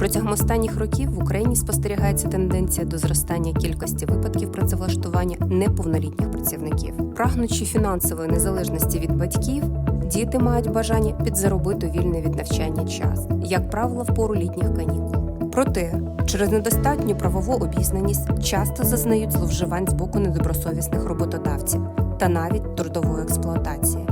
Протягом останніх років в Україні спостерігається тенденція до зростання кількості випадків працевлаштування неповнолітніх працівників. Прагнучи фінансової незалежності від батьків, діти мають бажання підзаробити вільний від навчання час, як правило, в пору літніх канікул. Проте, через недостатню правову обізнаність часто зазнають зловживань з боку недобросовісних роботодавців та навіть трудової експлуатації.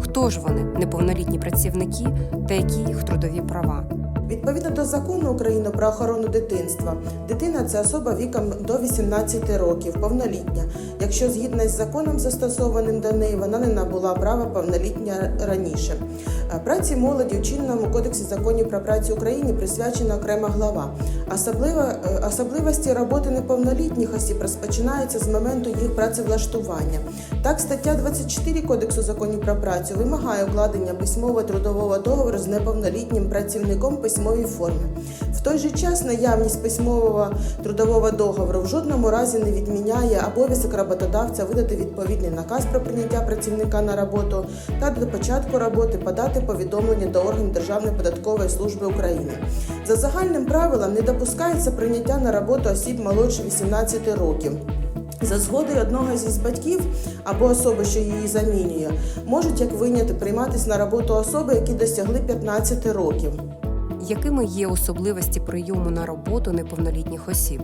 Хто ж вони, неповнолітні працівники та які їх трудові права? Відповідно до закону України про охорону дитинства, дитина це особа віком до 18 років, повнолітня. Якщо згідно з законом застосованим до неї, вона не набула права повнолітня раніше. Е, Праці молоді у чинному кодексі законів про працю України присвячена окрема глава. Особливо, е, особливості роботи неповнолітніх осіб розпочинаються з моменту їх працевлаштування. Так, стаття 24 Кодексу законів про працю вимагає укладення письмового трудового договору з неповнолітнім працівником письмовій формі. В той же час наявність письмового трудового договору в жодному разі не відміняє обов'язок роботодавця видати відповідний наказ про прийняття працівника на роботу та до початку роботи подати повідомлення до органів Державної податкової служби України. За загальним правилом не допускається прийняття на роботу осіб молодше 18 років. За згодою одного зі батьків або особи, що її замінює, можуть як виняти прийматись на роботу особи, які досягли 15 років. Якими є особливості прийому на роботу неповнолітніх осіб?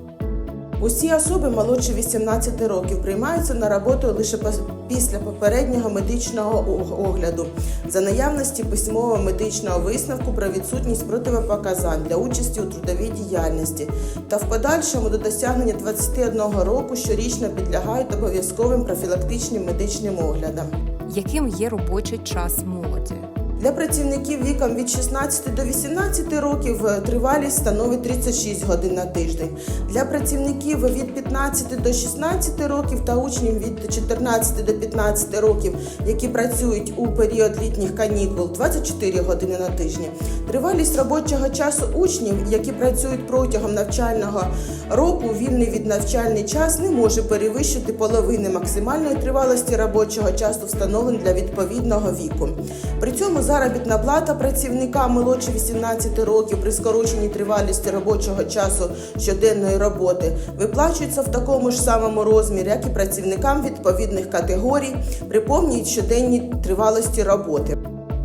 Усі особи молодше 18 років приймаються на роботу лише після попереднього медичного огляду за наявності письмового медичного висновку про відсутність противопоказань для участі у трудовій діяльності та в подальшому до досягнення 21 року щорічно підлягають обов'язковим профілактичним медичним оглядам. Яким є робочий час молоді? Для працівників віком від 16 до 18 років е, тривалість становить 36 годин на тиждень. Для працівників від 15 до 16 років та учнів від 14 до 15 років, які працюють у період літніх канікул 24 години на тижні. Тривалість робочого часу учнів, які працюють протягом навчального року, вільний від навчальний час не може перевищити половини максимальної тривалості робочого часу, встановленої для відповідного віку. При цьому заробітна плата працівника молодше 18 років при скороченій тривалісті робочого часу щоденної роботи виплачується в такому ж самому розмірі, як і працівникам відповідних категорій при повній щоденній тривалості роботи.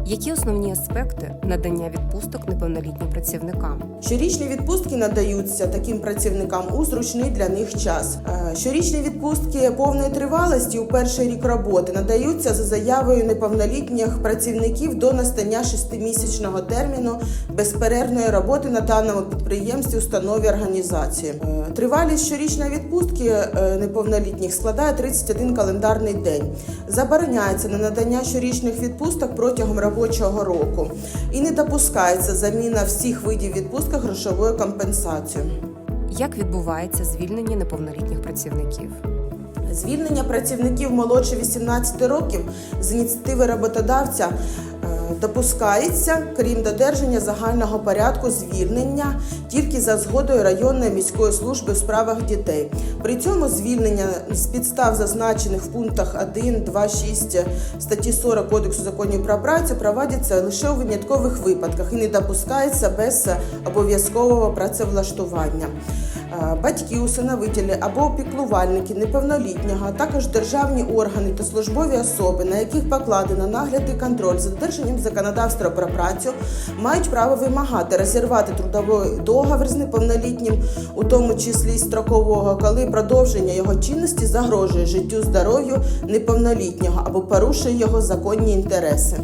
Які основні аспекти надання відпусток неповнолітнім працівникам? Щорічні відпустки надаються таким працівникам у зручний для них час. Е, Щорічні відпустки повної тривалості у перший рік роботи надаються за заявою неповнолітніх працівників до настання шестимісячного терміну безперервної роботи на даному підприємстві, установі організації. Е, Тривалість щорічної відпустки е, неповнолітніх складає 31 календарний день. Забороняється на надання щорічних відпусток протягом робочого року і не допускається заміна всіх видів відпустки грошовою компенсацією. Як відбувається звільнення неповнолітніх працівників? Звільнення працівників молодше 18 років з ініціативи роботодавця е, допускається, крім додержання загального порядку звільнення тільки за згодою районної міської служби у справах дітей. При цьому звільнення з підстав, зазначених в пунктах 1, 2, 6 статті 40 Кодексу законів про працю, проводяться лише у виняткових випадках і не допускається без обов'язкового працевлаштування. Е, Батьки, усиновителі або опіклувальники неповнолітнього, а також державні органи та службові особи, на яких покладено нагляд і контроль за додержанням законодавства про працю, мають право вимагати розірвати трудовий договір з неповнолітнім, у тому числі строкового, коли продовження його чинності загрожує життю здоров'ю неповнолітнього або порушує його законні інтереси.